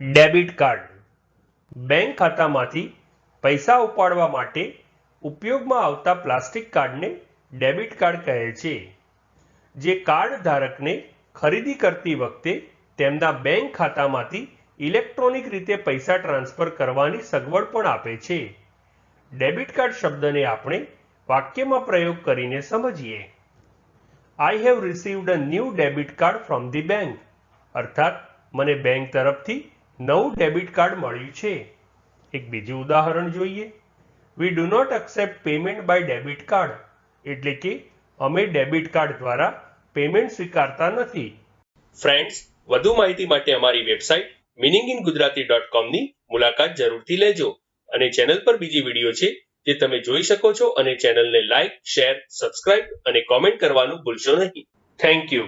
Debit card. Bank ખાતામાંથી પૈસા ઉપાડવા માટે ઉપયોગમાં આવતા પ્લાસ્ટિક કાર્ડને ડેબિટ કાર્ડ કહે છે. જે કાર્ડ ધારકને ખરીદી કરતી વખતે તેમના બેંક ખાતામાંથી ઇલેક્ટ્રોનિક રીતે પૈસા ટ્રાન્સફર કરવાની સગવડ પણ આપે છે. ડેબિટ કાર્ડ શબ્દને આપણે વાક્યમાં પ્રયોગ કરીને સમજીએ. I have received a new debit card from the bank અર્થાત, મને બેંક તરફથી નવું ડેબિટ કાર્ડ મળ્યું છે. એક બીજું ઉદાહરણ જોઈએ. We do not accept payment by debit card એટલે કે અમે ડેબિટ કાર્ડ દ્વારા પેમેન્ટ સ્વીકારતા નથી. ફ્રેન્ડ્સ વધુ માહિતી માટે અમારી website meaning in Gujarati dot કોમની મુલાકાત જરૂરથી લેજો અને ચેનલ પર બીજી વીડિયો છે જે તમે જોઈ શકો છો અને ચેનલને લાઇક શેર સબસ્ક્રાઇબ અને કોમેન્ટ કરવાનું ભૂલશો નહીં. Thank you